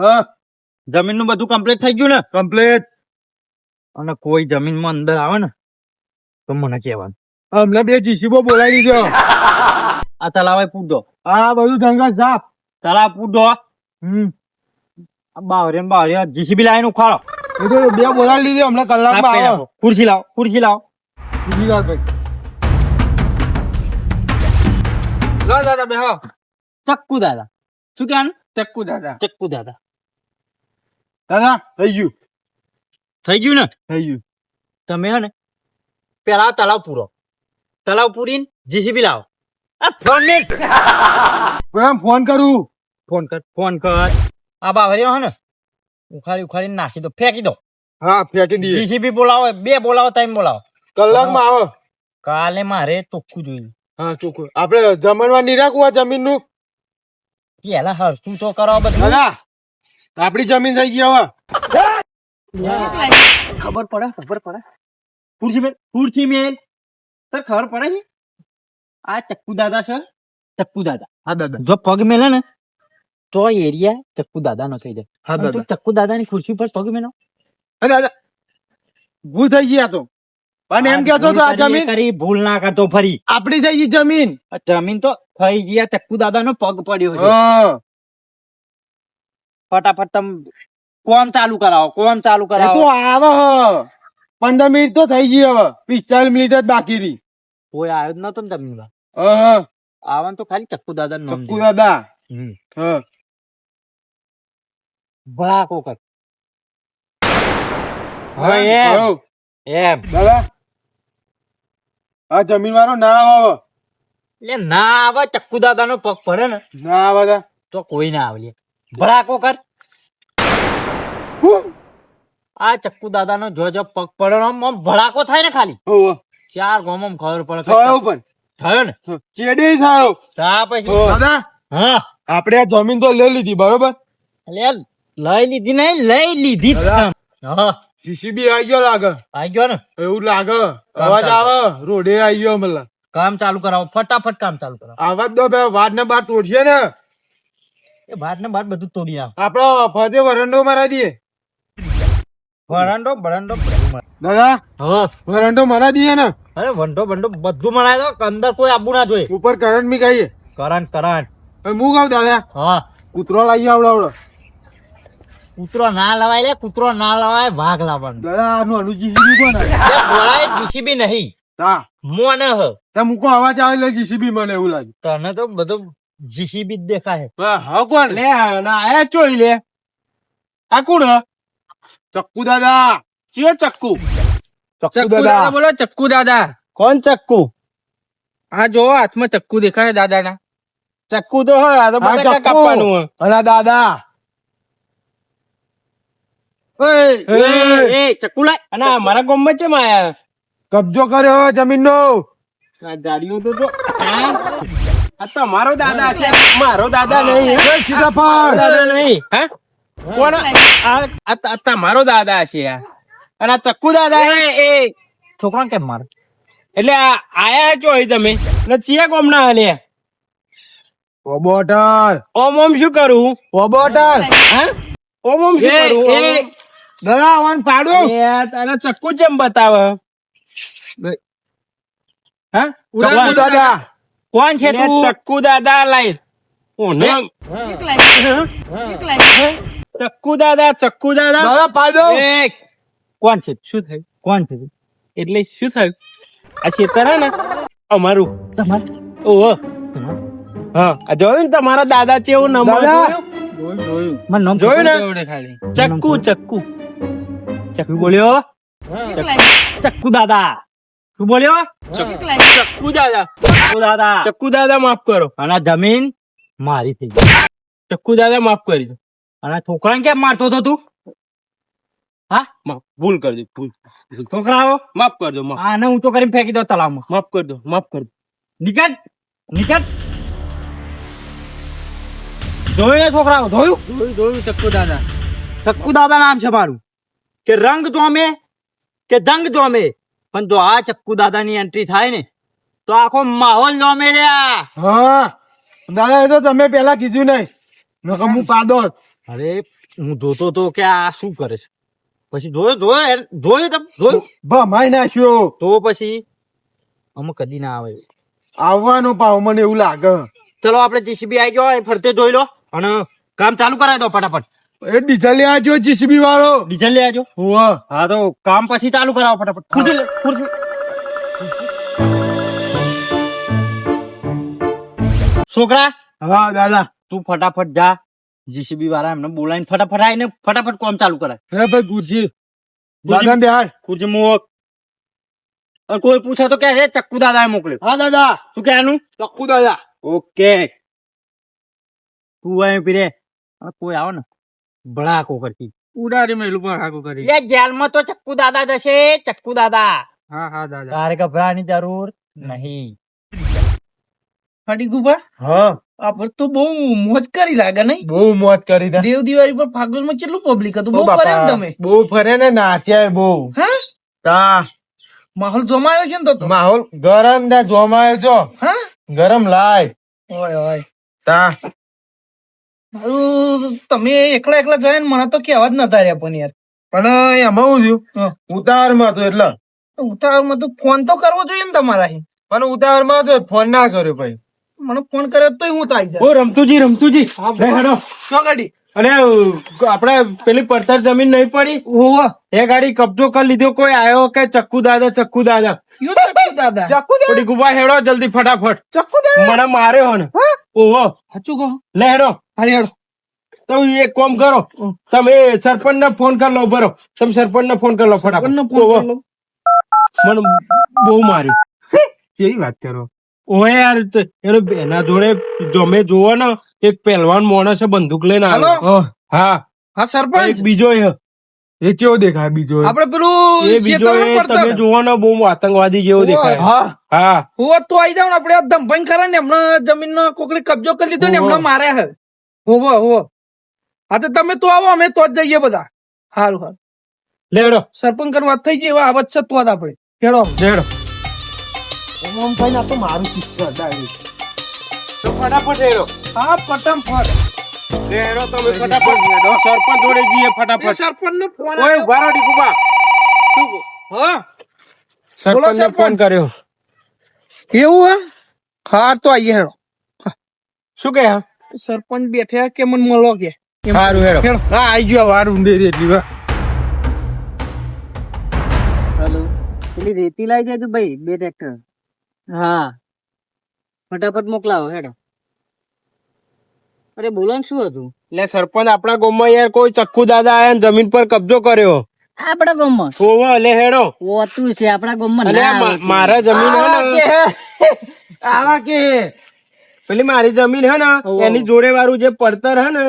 હા જમીનનું બધું કમ્પ્લીટ થઈ ગયું ને? કમ્પ્લીટ અને કોઈ જમીનમાં અંદર આવે ને તો મને કહેવાનું. અમને બે જીસીબો બોલાવી દીધો. આ તલાવે પૂછો આ બધું જંગલ સાફ તલાવ પૂછો હમ. બાવરે બાવરે જીસીબી લાવીને ઉખાડો. એ તો બે બોલાવી લીધો હમણાં સાફ કલાકમાં આવો. ખુરશી લાવો ખુરશી લાવો. બીજી વાત ભાઈ લો દાદા બે હા ચક્કુ દાદા. શું કહેવાનું? ચક્કુ દાદા. ચક્કુ દાદા. દાદા થઈ ગયું. થઈ ગયું ને? થઈ ગયું. તમે હે ને પેલા તલાવ પૂરો. તલાવ પૂરીને જીસીબી લાવો. ફોન કરું? ફોન કર ફોન કર. આ બાવરિયો હે ને ઉખાડી ઉખાડીને નાખી દો ફેંકી દો. હા ફેંકી દઈએ. જીસીબી બોલાવો બે બોલાવો તાઈમ બોલાવો. કલાકમાં આવો. કાલે મારે ચોખ્ખું જોઈએ. હા ચોખ્ખું. આપણે જમણવા નિરાકુવા જમીનનું? પેલા હરતું તો કરો બધું. આપડી જમીન થઈ ગઈ હવે. ખબર પડે ખબર પડે. ખુરશી મેલ ખુરશી મેલ. સર ખબર પડે ને આ ચક્કુ દાદા છે ચક્કુ દાદા. હા દાદા. જો પગ મેલે ને તો એરિયા ચક્કુ દાદા નો થઈ જાય. હા દાદા. ચક્કુ દાદા ની ખુરશી પર પગ મેલો. હા દાદા ભૂલ થઈ ગયા તો. પણ એમ કેતો તો આ જમીન કરી ભૂલ ના કરતો ફરી. આપડી થઈ ગઈ જમીન. જમીન તો થઈ ગયા ચક્કુ દાદા નો પગ પડ્યો ફટાફટ તમે કોમ ચાલુ કરાવો કોમ ચાલુ કરાવો તો આવે પંદર મિનિટ તો થઈ ગઈ હવે. પિસ્તાલીસ મિનિટ જ બાકી રહી. કોઈ આવ્યો જ નતો ને તમને આવવાનું તો ખાલી ચક્કુ દાદા નું ચક્કુ દાદા. હમ. હા. ભડાકો કર હા, એમ. એમ. દાદા. આ જમીન વાળો ના આવે એટલે ના આવે ચક્કુ દાદા નો પગ પડે ને. ના આવે તો. કોઈ ના આવે. ભડાકો કર. આ ચક્કુ દાદા નો જો જો પગ પડે આમ ભડાકો થાય ને ખાલી. ચાર ગોમ આમ ખબર પડે થયો પણ. થયો ને. ચેડે થયો? તા પછી. દાદા હા. આપણે આ જમીન તો લઈ લીધી બરોબર? લે લઈ લીધી નહીં લઈ લીધી. હા. જીસીબી આવી ગયો લાગે. આઈ ગયો ને? એવું લાગે. અવાજ આવે. રોડે આવી ગયો મતલબ. કામ ચાલુ કરાવો ફટાફટ કામ ચાલુ કરાવો. આવાજ દો બે વાડ ને બાર તોડીએ ને. એ બાર ને બાર બધું તોડી આવ. આપડો ફરજે વરંડો મારા દઈએ વરંડો બરાંડો દાદા હા. વરંડો મારા દઈએ ને? અરે વંડો બંડો બધું મળાય દો અંદર કોઈ આબુ ના જોઈએ ઉપર કરંટ મી કહીએ કરંટ કરંટ હું કહું દાદા? હા. કૂતરો લાવી આવડો આવડો કૂતરો ના લવાય લે કૂતરો ના લવાય વાઘ લાવવાનો. દાદા આનું અનુજી જીબી કોણ બોલાય જીસીબી નહીં. હા મોને હ. ત્યાં મૂકો અવાજ આવે લે જીસીબી મને એવું લાગે. તને તો બધું જીસીબી જ દેખાય હા હા કોણ લે ના આયા ચોઈ લે આ કોણ ચક્કુ દાદા ચિયો ચક્કુ ચક્કુ દાદા બોલો ચક્કુ દાદા કોણ ચક્કુ આ જો હાથમાં ચક્કુ દેખાય દાદા ના ચક્કુ તો હોય આ તો હા બટાકા ચક્કુ કાપવાનું હોય. અને દાદા એ, એ, ચક્કુ લાય અને આ મારા ગામમાં કેમ આયા કબજો કર્યો જમીન નો આ ગાડીઓ તો જો આ આ તમારો દાદા છે. મારો દાદા નહીં. દાદા નહીં. હે? કોણ? આ તમારો દાદા છે. અને આ ચક્કુ દાદા એ. છોકરા કેમ મારે? એટલે આયા છો અહીં તમે? એટલે ચિયા કોમ ના? હલે ઓબોટર ઓમ ઓમ શું કરું? ઓબોટર હે? ઓમ ઓમ શું કરું? એ. દાદા આવવાનું પાડું. એ તને ચક્કુ જેમ બતાવે. હા દાદા. કોણ છે તું? ચક્કુ દાદા લાઈ ચક્કુ દાદા ચક્કુ દાદા દાદા પાડો કોણ છે? શું થયું? કોણ છે? એટલે શું થયું? આ ખેતર હે ને અમારું તમારું? ઓહો. હા આ જોયું ને તમારા દાદા છે એવું નંબર. જોયું? જોયું ને? ચક્કુ ચક્કુ. ચક્કુ. બોલ્યો? ચક્કુ દાદા શું બોલ્યો? ચક્કુ દાદા ચક્કુ દાદા ચક્કુ દાદા માફ કરો. અને આ જમીન મારી થઈ ગઈ. ચક્કુ દાદા માફ કરી દો. અને આ છોકરાને કેમ મારતો હતો તું? હા? માફ ભૂલ કરી દો ભૂલ. છોકરાઓ? માફ કરી દો માફ. આને ઊંચો કરીને ફેંકી દો તળાવમાં માફ કરી દો માફ કરી દો. નિકટ નિકટ જોયું ને છોકરાઓ? જોયું? જોયું જોયું ચક્કુ દાદા ચક્કુ દાદા નામ છે મારું. કે રંગ જોમે કે જંગ જોમે? પણ જો આ ચક્કુ દાદા ની એન્ટ્રી થાય ને તો આખો માહોલ લ્યા હા. દાદા એ તો તમે પેલા કીધું નહીં. નકર હું પાદો અરે હું જોતો તો કે આ શું કરે છે? પછી જોયો જોયો જોયું તમે જોયું? ભમાઈ નાખ્યો. તો પછી અમુક કદી ના આવે. આવવાનો પાવ મને એવું લાગે. ચલો આપણે જીસીબી આવી ગયો ફરતે જોઈ લો. અને કામ ચાલુ કરાવી દો ફટાફટ. એ ડીઝલ લેવા જો જીસીબી વાળો. ડીઝલ લે આજો હોવે. હા. તો કામ પછી ચાલુ કરાવો ફટાફટ. ખુરશી લે, ખુરશી. છોકરા હા દાદા. તું ફટાફટ જા. જીસીબી વાળા એમને બોલાવીને ફટાફટ આવીને ફટાફટ કામ ચાલુ કરાય. હે ભાઈ ગુરજી. દાદા બેહાર ખુરશી ગુરજી મોક કોઈ પૂછે તો કે છે ચક્કુ દાદા મોકલ્યો. હા દાદા. તું કે એનું? ચક્કુ દાદા. ઓકે. તું અહીં પીરે કોઈ આવો ને. ભડાકો કરતી. ઉડારી મેલું પણ કરી. લે જેલમાં તો ચક્કુ દાદા જશે ચક્કુ દાદા. હા હા દાદા. તારે ગભરાની જરૂર નહીં. ફાટી ગુબા હા. આપણે તો બહુ મોજ કરી લાગે નહીં. બહુ મોજ કરી દે. દેવ દિવાળી પર ફાગુનમાં કેટલું પબ્લિક હતું? બહુ ફરે તમે? બહુ ફરે ને નાચ્યા બહુ. હા? તા. માહોલ જોમાયો છે ને તો તો? માહોલ ગરમ ના જોમાયો છો હા? ગરમ લાય. ઓય ઓય. તા. મારું તમે એકલા એકલા જાય ને મને તો કેવા જ નતા રહ્યા પણ યાર. પણ એમાં હું થયું? હા. ઉતાવળમાં હતો એટલે. ઉતાવળમાં તો ફોન તો કરવો જોઈએ ને તમારા પણ ઉતાવળમાં હતો ફોન ના કર્યો ભાઈ. મને ફોન કર્યો તો હું તો જાય. ઓ રમતુજી રમતુજી. હેડો શું ગાડી? અને આપણે પેલી પડતર જમીન નહીં પડી? ઓહો એ ગાડી કબજો કરી લીધો કોઈ આવ્યો કે ચક્કુ દાદા ચક્કુ દાદા? ચક્કુ દાદા. ચક્કુ દે ગુબા હેડો જલ્દી ફટાફટ. ચક્કુ દે મને માર્યો ને. ઓહો સાચું કહો. લે હેડો. હાલી હેડો. તો એક કામ કરો. તમે સરપંચ ને ફોન કરી લો તમે સરપંચ ને ફોન કરી લો ફટાફટ. મને બહુ મારી. કેવી વાત કરો? યાર એનો એના જોડે જમે જોવો ને એક પહેલવાન માણસ બંદૂક લઈને આવ્યો. હા હા. સરપંચ. બીજો એ. એ કેવો દેખાય બીજો આપડે પેલું એ બીજો એ તમે જોવાનો બહુ આતંકવાદી જેવો દેખાય. હા. હા. હું તો જાવ ને આપડે ધમભાઈ ખરા ને હમણાં જમીન નો કોકડી કબજો કરી લીધો ને હમણાં એમણે માર્યા હે. હોવ હોવો હા તો તમે તો આવો અમે તો જ જઈએ બધા. સારું સારું લેડો સરપંચ કરવા થઈ ગઈ હવે આવત છે તો જ આપણે. ખેડો લેડો ઓમ ભાઈ ના તો મારું શિક્ષણ હતા તો ફટાફટ લેડો હા પટમ ફટ લેડો તમે ફટાફટ સરપંચ જોડે જઈએ ફટાફટ. સરપંચ નો ફોન ઓય વારાડી કુબા. હા. સરપંચ. ને ફોન કર્યો. એવું હે? હા તો આઈએ હેડો. શું કહે હા? સરપંચ બેઠ્યા કે મને મળો કે? સારું હેડો. હેડો. હા આઈ ગયો વાર ઊંડે એટલી વાર હેલો. પેલી રેતી લાવી જાય તું ભાઈ બે ટ્રેક્ટર. હા. ફટાફટ મોકલાવો હેડો. અરે બોલો ને શું હતું? એટલે સરપંચ આપણા ગામમાં યાર કોઈ ચક્કુ દાદા આયા ને જમીન પર કબજો કર્યો. આપડા ગામમાં? ઓવો લે હેડો. ઓતું છે આપણા ગામમાં. મારા જમીન આવા કે પેલી મારી જમીન હે ને એની જોડે વાળું જે પડતર હે ને.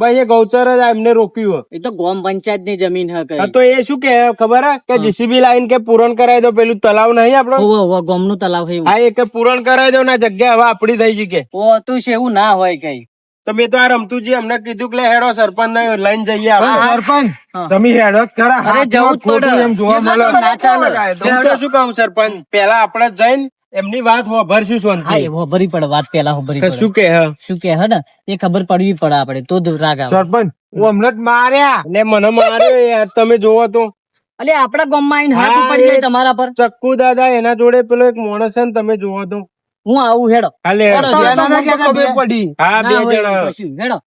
ભાઈ એ ગૌચર જ એમને રોક્યું એ તો ગોમ પંચાયતની જમીન હે તો એ શું કે ખબર હે? કે જીસીબી લાઈન કે પૂરણ કરાવી દો પેલું તલાવ નહીં આપડે ગોમનું તલાવ હા એ કે પૂરણ કરાવી દો ને જગ્યા હવે આપડી થઈ ગઈ કે. ઓતું છે એવું ના હોય કઈ. તો મેં તો આ રમતુજી અમને કીધું કે લે હેડો સરપંચ ને લઈને જઈએ સરપંચ તમે હેડો ખરા અરે જવું જ પડે. એમ જોવા મળે. ના ચાલે. તો શું કહું સરપંચ? પેલા આપણે જઈને એમની વાત ભરશું હા શાંતિ એ હોભરી પડે વાત પેલા હોભરી પડે. શું કે હે? શું કે હે ને? એ ખબર પડવી પડે આપડે તો જ રાગ આવે. સરપંચ હું હમણાં જ માર્યા. ને મને માર્યો યાર તમે જોવો તો. અલે આપડા ગામમાં આવીને હાથ પડી જાય તમારા પર. ચક્કુ દાદા એના જોડે પેલો એક માણસ છે ને તમે જોવો તો. હું આવું હેડો. કહેતા ખબર પડી. હા બે જણા. હેડો.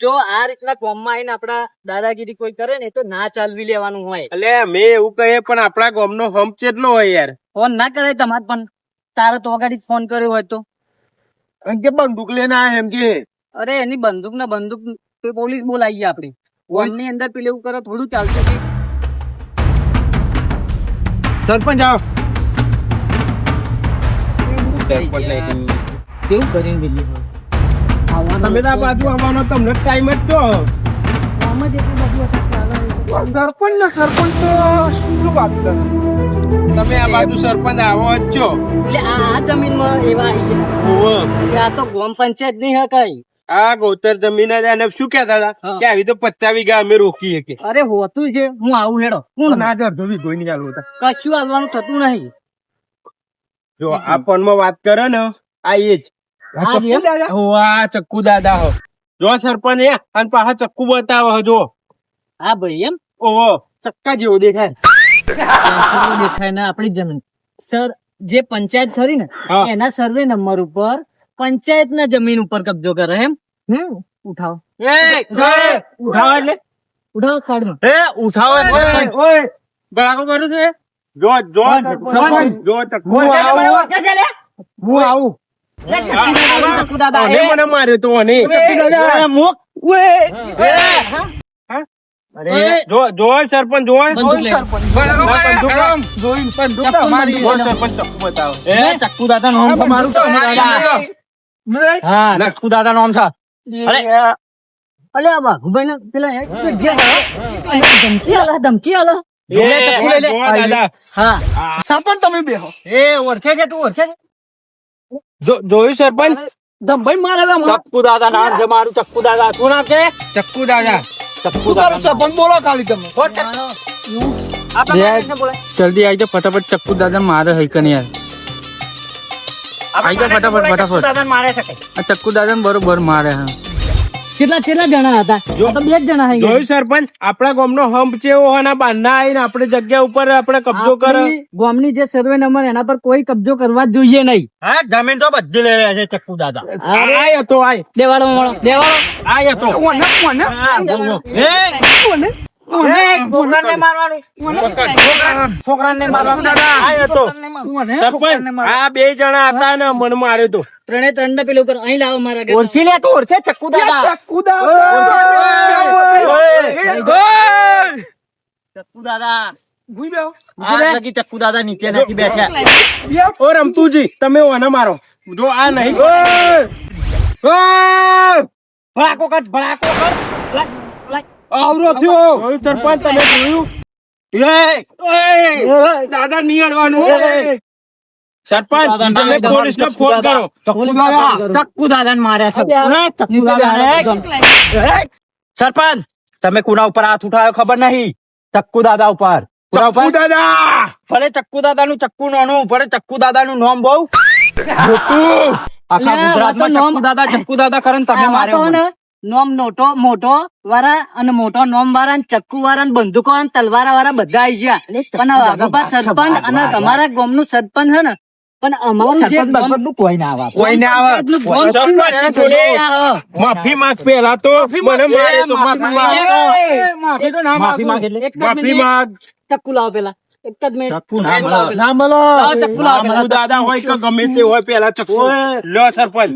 જો આ રીતના ગામમાં આવીને આપડા દાદાગીરી કોઈ કરે ને તો ના ચાલવી લેવાનું હોય. એટલે મેં એવું કહે પણ આપણા ગામનો હમ ચેટલો હોય યાર. ફોન ના કરે તમારે પણ. તારે તો અગાડી ફોન કર્યો હોય તો. એમ કે બંદૂક લઈને આયા એમ કે. અરે એની બંદૂક ને બંદૂક પોલીસ બોલાવી આપડી ફોનની અંદર પેલું એવું કરે થોડું ચાલશે સરપંચ આવો. કેવું કરીને પેલી તમે તો બાજુ આવવાનો તમને ટાઈમ જ તો સરપંચ ને સરપંચ શું વાત કરે તમે આ બાજુ સરપંચ આવો જ છો. એટલે આ જમીનમાં એવા આવી ગયા. એટલે આ તો ગ્રામ પંચાયત નહીં હે કઈ. આ ગૌતર જમીન જ અને શું કેતા હતા? કે આવી તો પચાસ વીઘા અમે રોકી કે અરે હોતું છે હું આવું હેડો. હું ના જર જોવી કોઈ નહીં ચાલુ કશું આવવાનું થતું નહીં. જો આ ફોનમાં વાત કરે ને આ એ જ. આ ચક્કુ દાદા હો. જો સરપંચ એ અને પાછા ચક્કુ બતાવો જો. હા ભાઈ એમ ઓહો ચક્કા જેવો દેખાય દેખાય ને આપણી જમીન સર જે પંચાયત ખરી ને એના સર્વે નંબર ઉપર પંચાયત ના જમીન ઉપર કબજો કરે એમ હમ ઉઠાવો ઉઠાવો એટલે ઉઠાવો કાર્ડ એ ઉઠાવો ઓય બરાબર કરું છે જો જો સરપંચ. જો ચક્કુ હું આવું હું આવું મને માર્યો તો અરે જો જો સરપંચ જો બંદૂક લે. બંદૂક તો સરપંચ ચક્કુ બતાવો. એ ચક્કુ દાદા નામ આ બંદૂક તો અમારી અંદર. નહીં? હા ચક્કુ દાદા નામ છે. અરે. અલે આ બાહુભાઈ પેલા હે, તો જે હે, ધમકી આલે આલે. સરપંચ તમે બેહો. એ ઓળખે છે તું ઓળખે છે? જોયું સરપંચ? ભાઈ મારા ચક્કુ દાદા નામ છે મારું ચક્કુ દાદા શું નામ છે? ચક્કુ દાદા શું કરો સરપંચ બોલો ખાલી તમે. જલ્દી આવી જાઓ ફટાફટ ચપ્પુ દાદા મારે હઈ કને યાર. આવી જાઓ ફટાફટ ફટાફટ. દાદા મારે આ ચક્કુ દાદા બરોબર મારે હા. કેટલા કેટલા જણા હતા? જો- તો બે જ જણા હઈ જોયું સરપંચ આપણા ગામનો હંપ છે એવો બાંધા આવીને આપણે જગ્યા ઉપર આપણે કબજો કરે. ગામની જે સર્વે નંબર એના પર કોઈ કબજો કરવા જોઈએ નહીં. હા જમીન તો બધી લઈ રહ્યા છે ચક્કુ દાદા. આય હતો આય. દેવાળો મળો. દેવાળો. આય હતો ઓને ઓને એ કોને? છોકરાને મારવાનું છોકરાને મારવાનું દાદા આય હતો સરપંચ આ બે જણા હતા ને મને માર્યો તો ત્રણે ત્રણ ને પેલું કર અહીં લાવો મારા ઘરે. ઓળખી લે તું ઓળખે ચક્કુ દાદા ચક્કુ દાદા ચક્કુ દાદા ભૂઈ બેહો. આ લગી ચક્કુ દાદા નીચે નથી બેઠા ઓ રમતુજી તમે ઓને મારો જો આ નહીં ભડાકો કર ભડાકો કર આવરો થયો. જોયું સરપંચ તમે જોયું. એ દાદા નહીં અડવાનું સરપંચ તમે પોલીસ ને ફોન કરો. ચક્કુ દાદા માર્યા છે. સરપંચ તમે કુના ઉપર હાથ ઉઠાયો ખબર નહીં. ચક્કુ દાદા ઉપર. કુના દાદા! ભલે ચક્કુ દાદા નું ચક્કુ નાનું ભલે ચક્કુ દાદા નું નામ બહુ. આખા ગુજરાતમાં ચક્કુ દાદા ચક્કુ દાદા કરે તમે માર્યો ને નોમ નોટો મોટો વાળા અને મોટો નોમ વાળા ચક્કુ વાળા બંદૂકો અને તલવાર વાળા બધા આવી ગયા. પણ આ સરપંચ અને તમારા ગામનું સરપંચ છે ને પણ અમારું જે ગામ- કોઈ ના આવે કોઈ ના આવે? ગામ. માફી માંગ પેલા તો. મને માફી માંગ માફી તો ના માફી માંગુ. માંગ એટલે? એક જ માફી મિનિટ. માંગ. ચક્કુ લાવો પેલા એક જ મિનિટ. ચક્કુ ના મળો. ના મળો. ચક્કુ લાવો દાદા હોય કે ગમે તે હોય પેલા ચક્કુ લો સરપંચ.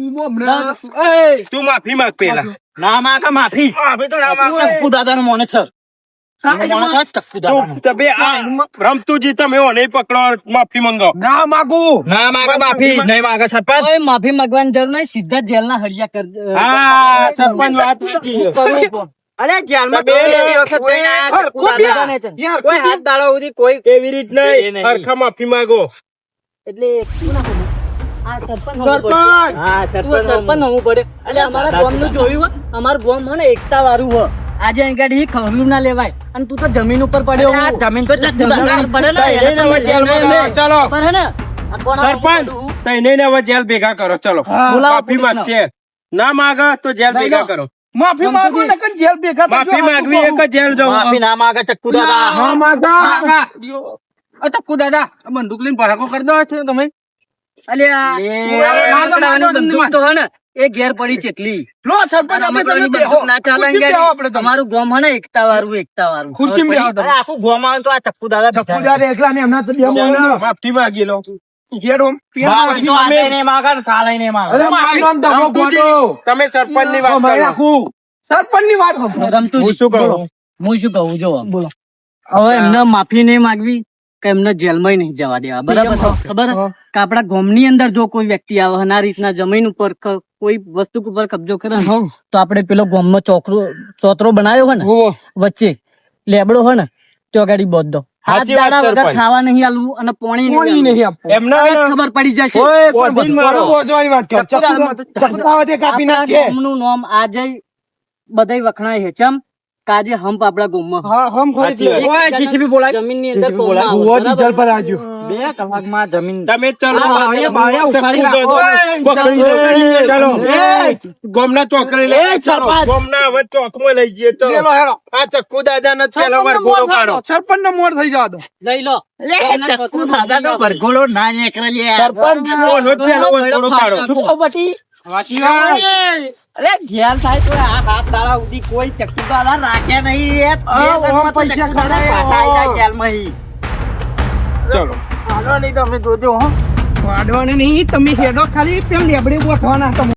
તું માફી માંગ પેલા. ના માંગ માફી. માફી તો ના માંગુ. ચક્કુ દાદા નું મોને સર તમે આ તમે ઓને પકડો માફી માંગો. ના માગુ. ના માગે માફી નહીં માગે સરપંચ. માફી માંગવાની જરૂર નહીં. સીધા જેલના હરિયા કર હા સરપંચ વાત. અરે ધ્યાનમાં બે દાદા. યાર, કોઈ હાથ દાડો સુધી કોઈ કેવી રીત નહીં. હરખા માફી માંગો? એટલે શું ના સરપંચ હોવું પડે. સરપંચ હા તું સરપંચ હોવું પડે. એટલે અમારા ગામનું જોયું હોય અમારું ગામ હોય ને એકતા વાળું હોય આજે અહીં ગાડી ખવલું ના લેવાય. અને તું તો જમીન ઉપર પડ્યો જમીન તો ચક્કુ જમીન દાદા ઉપર પડે ને, એને તો હવે જેલમાં ચલો, લે. ચલો. પણ હે ને, આ કોણ સરપંચ તઈને ને હવે જેલ ભેગા કરો. ચલો. માફી. માંગશે. ના માગા તો જેલ ભેગા કરો. માફી માંગો ને કઈ જેલ ભેગા થજો. માફી માંગવી એક જેલ જવું. ના માંગે ચક્કુ હા માંગા. દાદા, ચક્કુ દાદા આ બંદૂક લઈને ભડાકો કરી દો છો તમે? અલ્યા, માગો, માગો, લાકડાની તમને બંદૂક તો હે ને એ ઘેર પડી છે લો સરપંચ આપણે તમે રમકડાની બેહો. બંદૂક ના ચાલે ખુરશી તમે. ને. માફી માંગી લો ઘેર હોમ. પેલા માફી માંગે. અરે મારું નામ ધમો ગોડો. તમે સરપંચની વાત કરો. સરપંચની વાત હું શું કહું? હું શું કહું? જો બોલો. હવે એમને માફી નહીં માગવી કે એમને જેલમાં નહીં જવા દેવા. બરાબર ખબર? કે આપણા ગામની અંદર જો કોઈ વ્યક્તિ આવે આ રીતના જમીન ઉપર કોઈ વસ્તુ ઉપર કબજો કરે તો આપણે પેલો ગામનો ચોકરો ચોતરો બનાવ્યો હોય ને વચ્ચે લેબડો હોય ને તો ગાડી બોધ. દો હાથ સાચી વાત, દાડા વગર ખાવા નહીં આલું અને પોણી કોણી નહીં આપવું. એમને ખબર પડી જશે? ઓય, બોધીને મારો. બરોબર, વાત કર. ચક્કુ દાદા- કાપી નાખે એમનું નામ આજે બધાય વખણાય છે. ચમ? કાજે હંપ આપણા ગામમાં. હા હમ ખોરી સાચી વાત. એટલે. બોલાય? જમીનની અંદર બોલાય. ડીઝલ પર આજો. બે કલાકમાં જમીન તમે ચલો નાખો. પકડી લો. ચાલો. એ! ગોમના ચોકડી એ, લઈ ગોમના હવે ચોકમાં લઈ જઈએ ચલો. હેલો આ ચક્કુ દાદા ને પેલો સરપંચનો વરઘોડો કાઢો. સરપંચ નો મોર થઈ જવા દો. લઈ લો. ચક્કુ દાદા નો ભરઘોડો ના નીકળે લે સરપંચ નો પેલો વરઘોડો કાઢો. પછી? અરે ઘેર થાય તો આ હાથ દાડા સુધી કોઈ ચક્કુ દાદા રાખે નહીં. પૈસા ચક્કુ દાદા ચલો. હાલો નહીં તમે જોજો હો. વાડવાની નહીં તમે હેડો ખાલી પેમ લેબડી ગોઠવાના તમે.